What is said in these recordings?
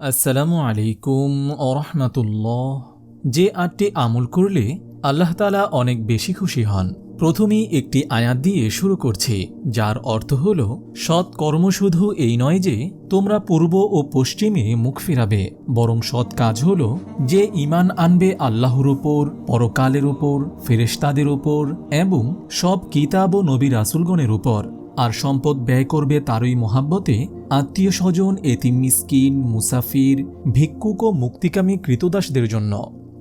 আসসালামু আলাইকুম আরহামাতুল্লাহ যে আটটি আমল করলে আল্লাহ তালা অনেক বেশি খুশি হন। প্রথমেই একটি আয়াত দিয়ে শুরু করছি, যার অর্থ হল, সৎ কর্ম শুধু এই নয় যে, তোমরা পূর্ব ও পশ্চিমে মুখ ফিরাবে, বরং সৎ কাজ হল, যে ইমান আনবে আল্লাহর উপর, পরকালের উপর, ফেরেশতাদের উপর, এবং সব কিতাব ও নবী রাসুলগণের উপর। আর সম্পদ ব্যয় করবে তারই মহাব্বতে আত্মীয় স্বজন, এতিম মিসকিন, মুসাফির, ভিক্ষুক ও মুক্তিকামী কৃতদাসদের জন্য।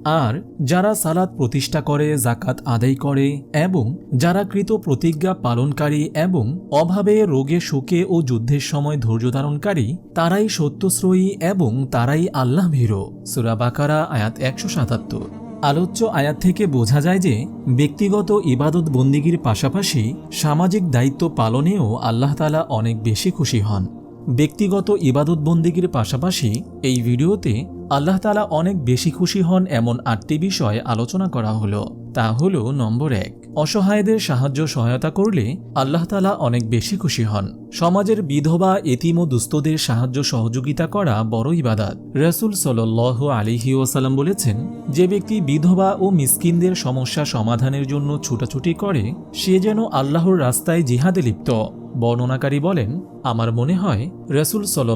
আর যারা সালাত প্রতিষ্ঠা করে জাকাত আদায় করে এবং যারা কৃত প্রতিজ্ঞা পালনকারী এবং অভাবে, রোগে, শোকে ও যুদ্ধের সময় ধৈর্য ধারণকারী, তারাই সত্যশ্রয়ী এবং তারাই আল্লাহ ভীরো। সুরাবাকারা আয়াত একশো সাতাত্তর। আলোচ্য আয়াত থেকে বোঝা যায় যে ব্যক্তিগত ইবাদত বন্দিগির পাশাপাশি সামাজিক দায়িত্ব পালনেও আল্লাহ তালা অনেক বেশি খুশি হন। ব্যক্তিগত ইবাদত বন্দিগির পাশাপাশি এই ভিডিওতে আল্লাহ তালা অনেক বেশি খুশি হন এমন আটটি বিষয় আলোচনা করা হলো। তা হল নম্বর এক। অসহায়দের সাহায্য সহায়তা করলে আল্লাহ তালা অনেক বেশি খুশি হন। সমাজের বিধবা, এতিম ও দুস্থদের সাহায্য সহযোগিতা করা বড় ইবাদাত। রসুল সাল আলিহি ওসালাম বলেছেন, যে ব্যক্তি বিধবা ও মিসকিনদের সমস্যা সমাধানের জন্য ছুটাছুটি করে, সে যেন আল্লাহর রাস্তায় জিহাদে লিপ্ত। বর্ণনাকারী বলেন, আমার মনে হয়, রসুল সাল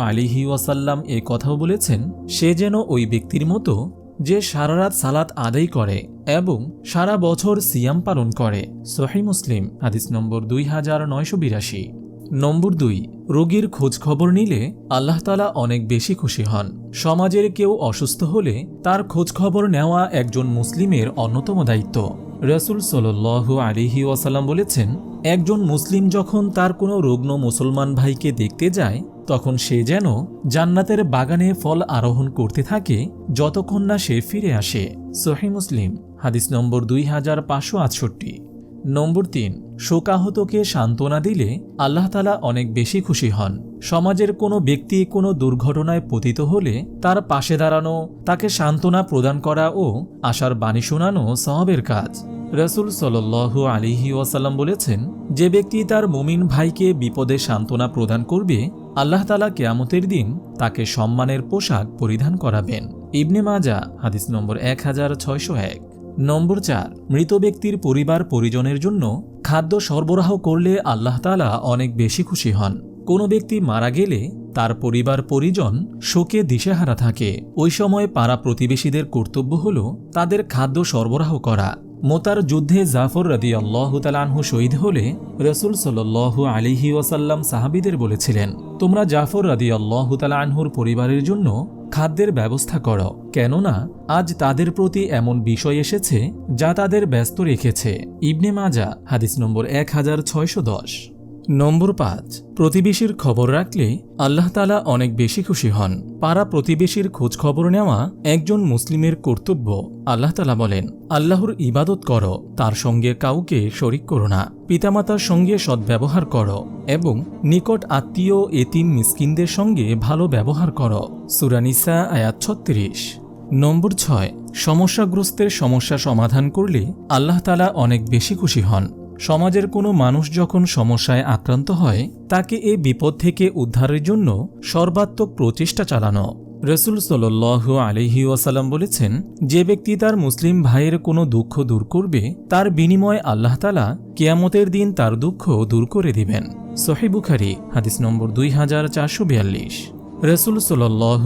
আলিহি ওয়াসাল্লাম এ কথাও বলেছেন, সে যেন ওই ব্যক্তির মতো যে সারারাত সালাত আদায় করে এবং সারা বছর সিয়াম পালন করে। সহি মুসলিম, হাদিস নম্বর দুই হাজার নয়শো বিরাশি। নম্বর দুই, রোগীর খোঁজ খবর নিলে আল্লাহ তালা অনেক বেশি খুশি হন। সমাজের কেউ অসুস্থ হলে তার খোঁজ খবর নেওয়া একজন মুসলিমের অন্যতম দায়িত্ব। রসুল সাল আলিহি ওয়াসাল্লাম বলেছেন, একজন মুসলিম যখন তার কোনো রুগ্ন মুসলমান ভাইকে দেখতে যায় তখন সে যেন জান্নাতের বাগানে ফল আরোহণ করতে থাকে যতক্ষণ না সে ফিরে আসে। সহি মুসলিম, হাদিস নম্বর দুই হাজার পাঁচশো আটষট্টি। নম্বর তিন, শোকাহতকে সান্ত্বনা দিলে আল্লাহ তালা অনেক বেশি খুশি হন। সমাজের কোনো ব্যক্তি কোনো দুর্ঘটনায় পতিত হলে তার পাশে দাঁড়ানো, তাকে সান্ত্বনা প্রদান করা ও আশার বাণী শোনানো সহবের কাজ। রসুল সাল আলিহি ওয়াসাল্লাম বলেছেন, যে ব্যক্তি তার মুমিন ভাইকে বিপদে সান্ত্বনা প্রদান করবে আল্লাহ তালা কেয়ামতের দিন তাকে সম্মানের পোশাক পরিধান করাবেন। ইবনে মাজা হাদিস নম্বর এক হাজার ছয়শো এক। নম্বর চার, মৃত ব্যক্তির পরিবার পরিজনের জন্য খাদ্য সরবরাহ করলে আল্লাহ তালা অনেক বেশি খুশি হন। কোনো ব্যক্তি মারা গেলে তার পরিবার পরিজন শোকে দিশেহারা থাকে। ওই সময় পাড়া প্রতিবেশীদের কর্তব্য হল তাদের খাদ্য সরবরাহ করা। মোতার যুদ্ধে জাফর রাদি আল্লাহ তালানহু শহীদ হলে রসুল সাল্লু আলিহি ওয়াসাল্লাম সাহাবিদের বলেছিলেন, তোমরা জাফর রাদি আল্লাহ তালানহুর পরিবারের জন্য খাদ্যের ব্যবস্থা করো। কেননা, আজ তাদের প্রতি এমন বিষয় এসেছে যা তাদের ব্যস্ত রেখেছে। ইবনে মাজা হাদিস নম্বর এক হাজার ছয়শো দশ। নম্বর পাঁচ, প্রতিবেশীর খবর রাখলে আল্লাহ তালা অনেক বেশি খুশি হন। পাড়া প্রতিবেশীর খোঁজ খবর নেওয়া একজন মুসলিমের কর্তব্য, আল্লাহ তালা বলেন, আল্লাহর ইবাদত করো, তার সঙ্গে কাউকে শরিক করো না। পিতামাতার সঙ্গে সদ্ব্যবহার করো এবং নিকট আত্মীয়, এতিম, মিসকিনদের সঙ্গে ভালো ব্যবহার করো। সুরানিসা আয়াত ছত্রিশ। নম্বর ছয়, সমস্যাগ্রস্তের সমস্যা সমাধান করলে আল্লাহ তালা অনেক বেশি খুশি হন। সমাজের কোনো মানুষ যখন সমস্যায় আক্রান্ত হয়, তাকে এ বিপদ থেকে উদ্ধারের জন্য সর্বাত্মক প্রচেষ্টা চালানো। রসুল সাল আলিহি ওয়াসাল্লাম বলেছেন, যে ব্যক্তি তার মুসলিম ভাইয়ের কোনো দুঃখ দূর করবে, তার বিনিময়ে আল্লাহ তালা কেয়ামতের দিন তার দুঃখ দূর করে দিবেন। সহিবুখারি হাদিস নম্বর দুই হাজার চারশো বিয়াল্লিশ। রসুল সাল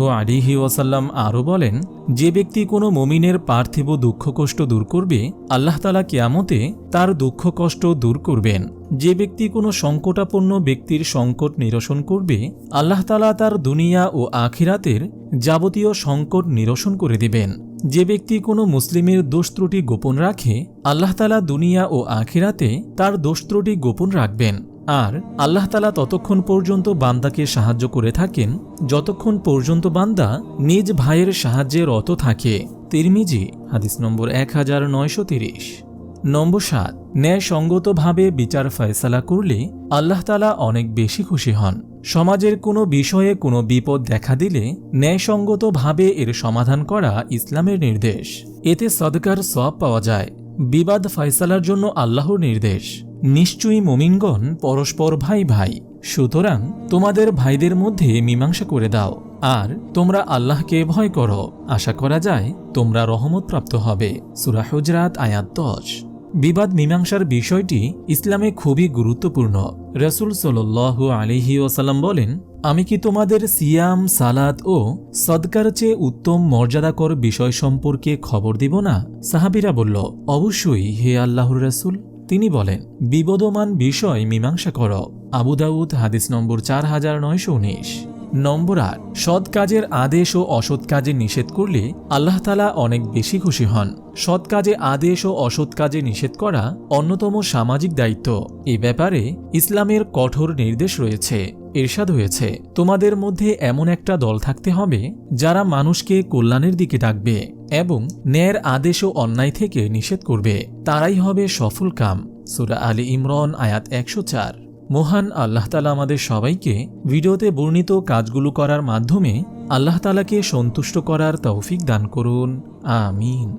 আলিহি ওয়াসাল্লাম আরও বলেন, যে ব্যক্তি কোনো মমিনের পার্থিব দুঃখ কষ্ট দূর করবে, আল্লাহ তালা কেয়ামতে তার দুঃখ কষ্ট দূর করবেন। যে ব্যক্তি কোনো সংকটাপন্ন ব্যক্তির সংকট নিরসন করবে, আল্লাহ তালা তার দুনিয়া ও আখিরাতের যাবতীয় সংকট নিরসন করে দিবেন। যে ব্যক্তি কোনো মুসলিমের দোষ ত্রুটি গোপন রাখে, আল্লাহ তালা দুনিয়া ও আখিরাতে তার দোষ ত্রুটি গোপন রাখবেন। আর আল্লাহ তালা ততক্ষণ পর্যন্ত বান্দাকে সাহায্য করে থাকেন, যতক্ষণ পর্যন্ত বান্দা নিজ ভাইয়ের সাহায্যে রত থাকে। তিরমিজি, হাদিস নম্বর এক হাজার নয়শো তিরিশ। নম্বর সাত, ন্যায়সঙ্গতভাবে বিচার ফয়সালা করলে আল্লাহ তালা অনেক বেশি খুশি হন। সমাজের কোনো বিষয়ে কোনো বিপদ দেখা দিলে ন্যায়সঙ্গতভাবে এর সমাধান করা ইসলামের নির্দেশ। এতে সদকার সব পাওয়া যায়। বিবাদ ফয়সালার জন্য আল্লাহর নির্দেশ। নিশ্চয়ই মোমিনগণ পরস্পর ভাই ভাই। সুতরাং তোমাদের ভাইদের মধ্যে মীমাংসা করে দাও, আর তোমরা আল্লাহকে ভয় করো। আশা করা যায় তোমরা রহমতপ্রাপ্ত হবে। সুরা হুজরাত আয়াত দশ। বিবাদ মীমাংসার বিষয়টি ইসলামে খুবই গুরুত্বপূর্ণ। রসুল সোল্লাহ আলিহি ওসাল্লাম বলেন, আমি কি তোমাদের সিয়াম সালাদ ও সদকার চেয়ে উত্তম মর্যাদাকর বিষয় সম্পর্কে খবর দিব না? সাহাবিরা বলল, অবশ্যই, হে আল্লাহর রসুল। তিনি বলেন, বিবদমান বিষয় মীমাংসা কর। আবু দাউদ, হাদিস নম্বর চার হাজার নয়শো উনিশ। নম্বর আট, সৎ কাজের আদেশ ও অসৎ কাজে নিষেধ করলে আল্লাহ তালা অনেক বেশি খুশি হন। সৎ কাজে আদেশ ও অসৎ কাজে নিষেধ করা অন্যতম সামাজিক দায়িত্ব। এ ব্যাপারে ইসলামের কঠোর নির্দেশ রয়েছে। এরশাদ হয়েছে, তোমাদের মধ্যে এমন একটা দল থাকতে হবে যারা মানুষকে কল্যাণের দিকে ডাকবে। এবং ন্যায়ের আদেশ ও অন্যায় থেকে নিষেধ করবে। তারাই হবে সফল কাম। সুরা আলী ইমরন, আয়াত একশো চার। মহান আল্লাহ তালা আমাদের সবাইকে ভিডিওতে বর্ণিত কাজগুলো করার মাধ্যমে আল্লাহ তালাকে সন্তুষ্ট করার তৌফিক দান করুন। আমিন।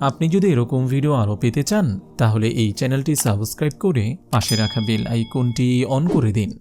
আপনি যদি এরকম ভিডিও আরও পেতে চান, তাহলে এই চ্যানেলটি সাবস্ক্রাইব করে পাশে রাখা বেল আইকনটি অন করে দিন।